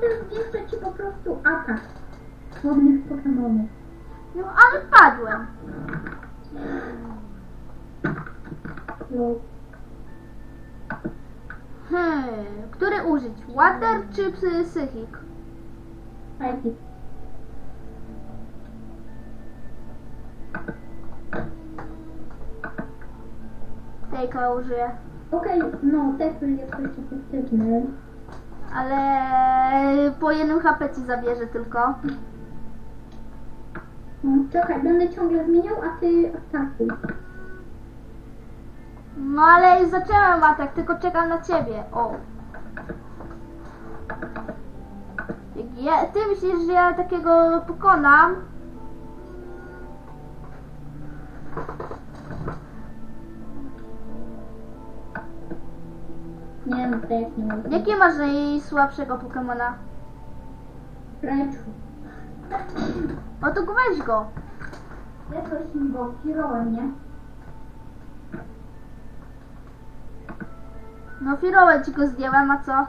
potem zwiększa ci po prostu atak wodnych Pokemonów. No, ale padłem. No, Hmm, który użyć? Water czy psy- psychik? fajki. Tejka użyję. Okej, no, Tekl jest dość. Ale po jednym HP ci zabierze tylko. No, czekaj, będę ciągle zmieniał, a ty atakuj. No ale już zacząłem atak, tylko czekam na ciebie. O. Ja, ty myślisz, że ja takiego pokonam? Nie no, tak nie mogę. Jakie masz najsłabszego Pokemona? Rajczu. O to weź go. Ja coś mi go kierowałem, nie? No firołę ci go zdjęłam, a co?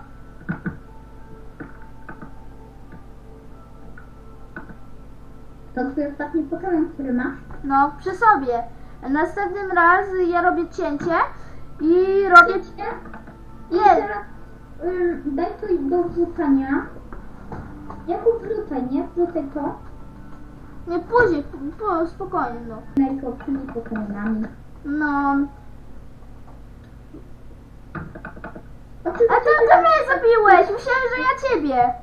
To twój ostatni Pokemon, który masz? No, przy sobie. Następnym raz ja robię cięcie i robię... Wiecie? Daj to do wrzucania. Jak wrzucaj, nie? Wrzucaj to. Nie, później, p- po, spokojnie, no. Najsłabszymi Pokemonami. No. A Oczywiście to, to teraz, mnie zabiłeś, myślałem, że ja ciebie.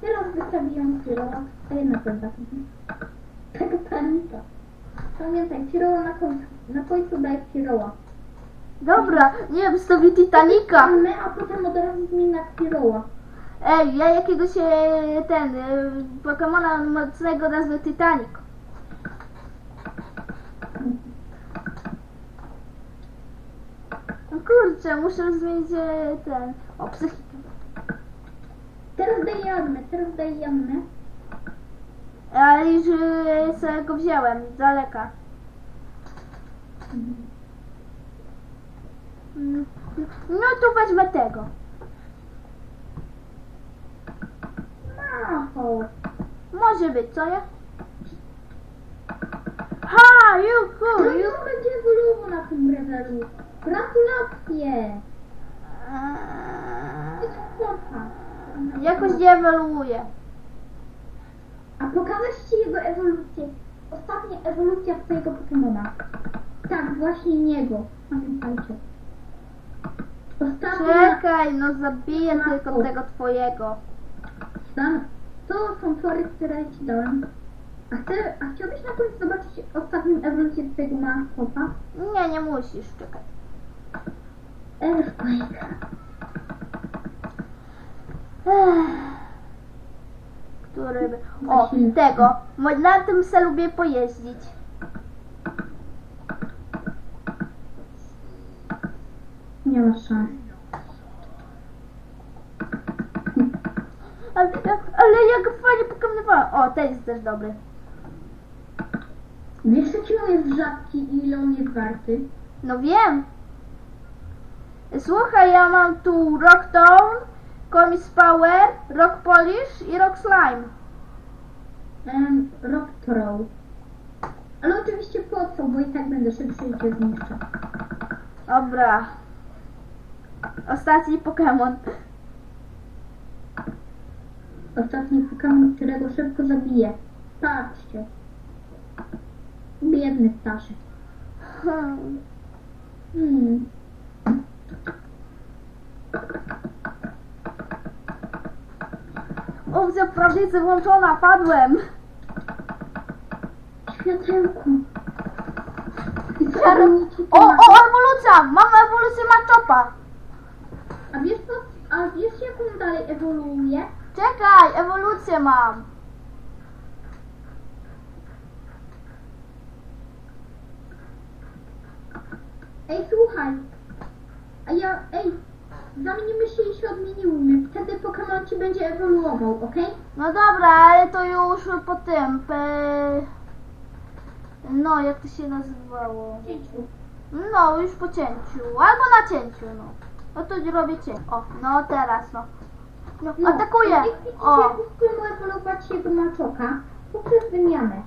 teraz wystawiłam Firoła. A jednak to tak. Taka panika. Pamiętaj, Firoła na końcu. Na końcu daj Firoła. Dobra, nie wiem, sobie Titanica. My, a potem od razu zmień na Firoła. Ej, ja jakiegoś e, ten, e, Pokemona mocnego nazwę Titanic. No kurczę, muszę zmienić e, ten, o psychikę. Teraz daj Jannę, teraz daj Jannę. Ale już e, sobie go wziąłem, z daleka. Mm, No to wezmę tego. Macho. Może być, co nie? Ha, juhu, No juhu. już będzie ewoluował na tym levelu. Gratulacje. Jest chłopa. Jakoś nie ewoluuje. A pokazać Ci jego ewolucję. Ostatnia ewolucja Twojego Pokemona. Tak, właśnie niego. Pamiętajcie. Ostatnia... Czekaj, no zabiję tylko tego twojego. Stan... To są tory, które Ci dałem. A, chcę, a chciałbyś na końcu zobaczyć ostatnią ewolucję Twojego maskopa? Nie, nie musisz, czekaj. Earthquake. Ech. Który by... O, tego. Na tym se lubię pojeździć. Szans. Ale, ale jak fajnie pokonywałem. O, ten jest też dobry. Wiesz, ile on jest rzadki i ile on jest warty? No wiem. Słuchaj, ja mam tu Rocktown, Comis Power, Rock Polish i Rock Slime. Um, rock Throw. Ale oczywiście po co, bo i tak będę szybszy i cię zniszczę. Dobra. Ostatni Pokémon. Ostatni Pokémon, którego szybko zabiję. Patrzcie. Biedny ptaszek. Hmm. Opcja prawnicy włączona, padłem. Światełku. Ja- O, o, ewolucja! Mam ewolucję Machopa. A wiesz jak on dalej ewoluuje? Czekaj, ewolucję mam. Ej, słuchaj. A ja, ej, zamienimy się i się odmieniły. Wtedy Pokémon ci będzie ewoluował, okej? No dobra, ale to już po tym. Pe... No, jak to się nazywało? Pięciu. No, już po cięciu. Albo na cięciu, no. No to robię cię. O, no teraz, no. No, atakuje! Jak widzicie, O! spróbuję polować jego maczoka poprzez wymianę.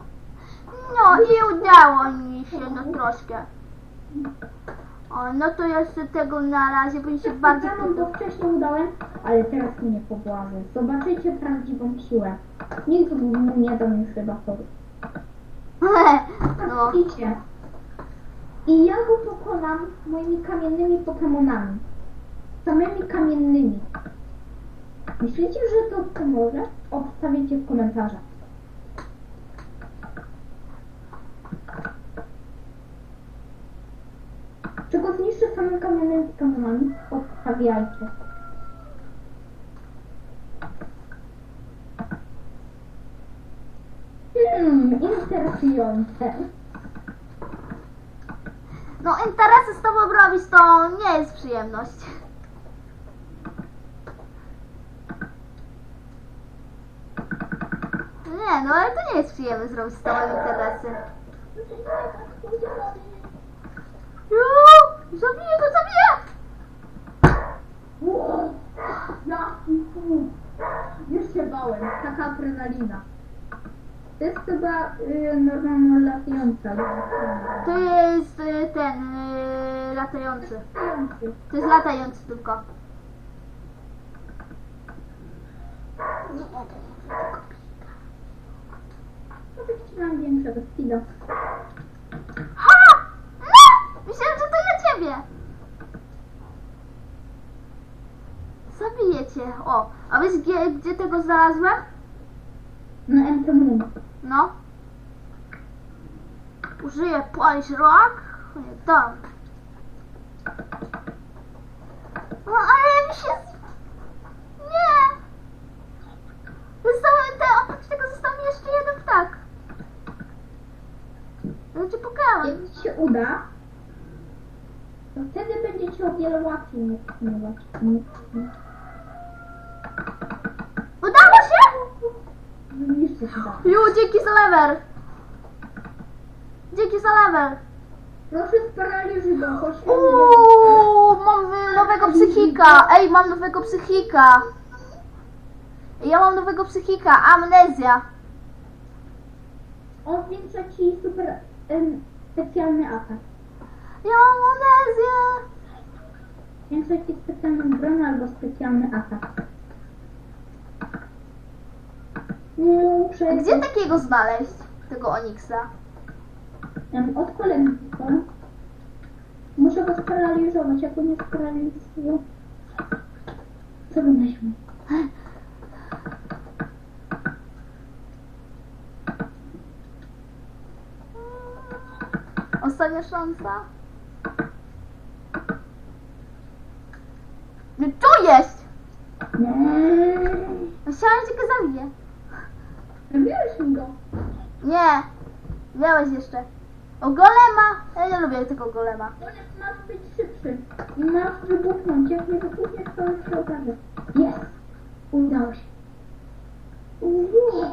No i udało mi się no troszkę. O, no to jeszcze tego na razie, mi się bardzo Ja wam to wcześniej udałem, ale teraz mnie pobłażę. Zobaczycie prawdziwą siłę. Nikt mu nie da mi chyba sobie. No? I ja go pokonam moimi kamiennymi Pokemonami. Samymi kamiennymi. Myślicie, że to pomoże? Obstawicie w komentarzach. Czy go zniszczę samymi kamiennymi Pokemonami? Obstawiajcie. Hmm, interesujące. no interesy z tobą robić to nie jest przyjemność. Nie, no ale to nie jest przyjemne zrobić z tobą interesy. Juuu, Zabiję go, zabiję! Wow, tłum. Już się bałem, taka adrenalina. To jest chyba y, normalnie latająca. To jest y, ten y. Latający. To jest latający tylko. No to chciałam większego speeda. Ha! No! Myślałem, że to ja ciebie. Zabiję cię. O, a wiesz gdzie, gdzie tego znalazłem? Na MTM. No. Użyję Polish Rock. Nie, tam. No, ale mi się... z- Nie! Został, te, oprócz tego został mi jeszcze jeden ptak. Znaczy Pokémon. Jak ci się uda, to wtedy będziecie o wiele łatwiej. Udało się! Zniszczy się da. Ju, dzięki za level! Dzięki za level! Proszę sparaliżuj go, choć Uuu, mam nowego psychika! Ej, mam nowego psychika! Ja mam nowego psychika, amnezja. On zwiększa ci super em, specjalny atak. Ja mam amnezję! Zwiększa ci specjalną broń albo specjalny atak. Muszę A gdzie takiego znaleźć? Tego Onyxa? Em, od kolegi tylko. Muszę go sparaliżować, jak go nie sparaliżuję. Co wymyślmy? Ostatnia szansa. No tu jest! Myślałem, że go zabiję. Robiłeś mi go. Nie, miałeś jeszcze. O golema! Ja nie lubię tego golema. Masz być szybszy. I masz wybuchnąć. Jak nie wybuchniesz, to już się okaże. Jest. Udało się. Uuu.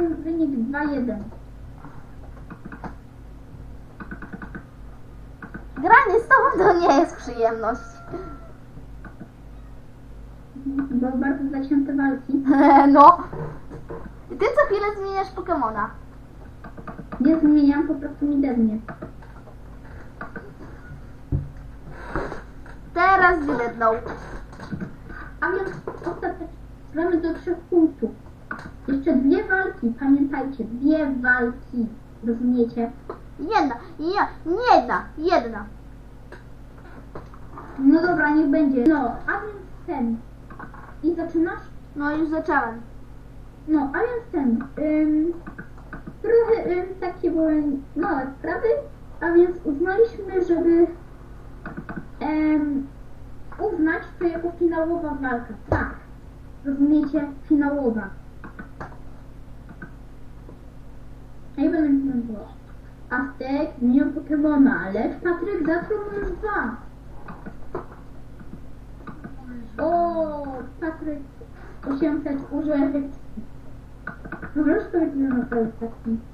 Więc wynik 2-1. Granie z tobą to nie jest przyjemność. Bo bardzo zacięte walki. no. I ty co chwilę zmieniasz Pokemona. Nie zmieniam, po prostu mi dewnie. Teraz wydednął. A więc ostatecznie mamy do trzech punktów. Jeszcze dwie walki, pamiętajcie, dwie walki. Rozumiecie? Jedna, nie jedna, jedna. No dobra, niech będzie. No, a więc ten. I zaczynasz? No już zacząłem. No, a więc ten. Ym, trochę ym, takie były małe sprawy, a więc uznaliśmy, żeby ym, uznać to jako finałowa walka. Tak. Rozumiecie? Finałowa. A ja będę mówiła. Aztek nie Pokemona, lecz Patryk zaczął już dwa. O, Patryk 800 użył efektu. Możesz powiedzieć na taki